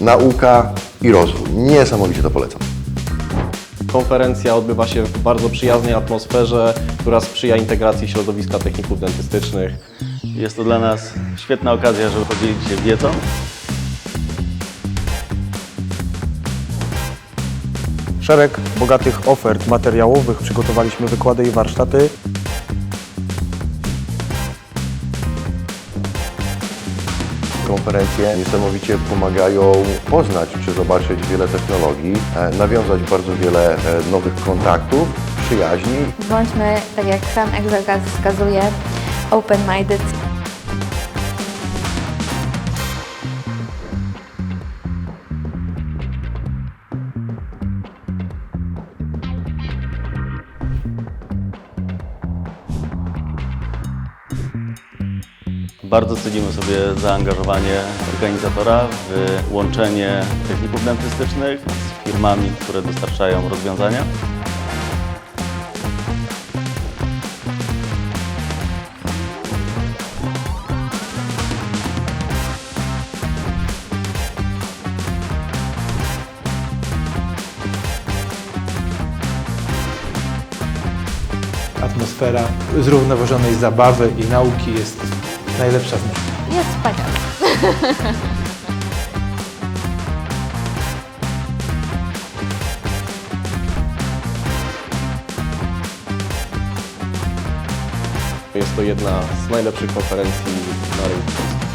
Nauka i rozwój. Niesamowicie to polecam. Konferencja odbywa się w bardzo przyjaznej atmosferze, która sprzyja integracji środowiska techników dentystycznych. Jest to dla nas świetna okazja, żeby podzielić się wiedzą. Szereg bogatych ofert materiałowych, przygotowaliśmy wykłady i warsztaty. Konferencje niesamowicie pomagają poznać czy zobaczyć wiele technologii, e, nawiązać bardzo wiele e, nowych kontaktów, przyjaźni Bądźmy, tak jak sam egzekaz wskazuje, open-minded. Bardzo cenimy sobie zaangażowanie organizatora w łączenie techników dentystycznych z firmami, które dostarczają rozwiązania. atmosfera zrównoważonej zabawy i nauki jest najlepsza z nich. Jest wspaniale. Jest to jedna z najlepszych konferencji na rynku.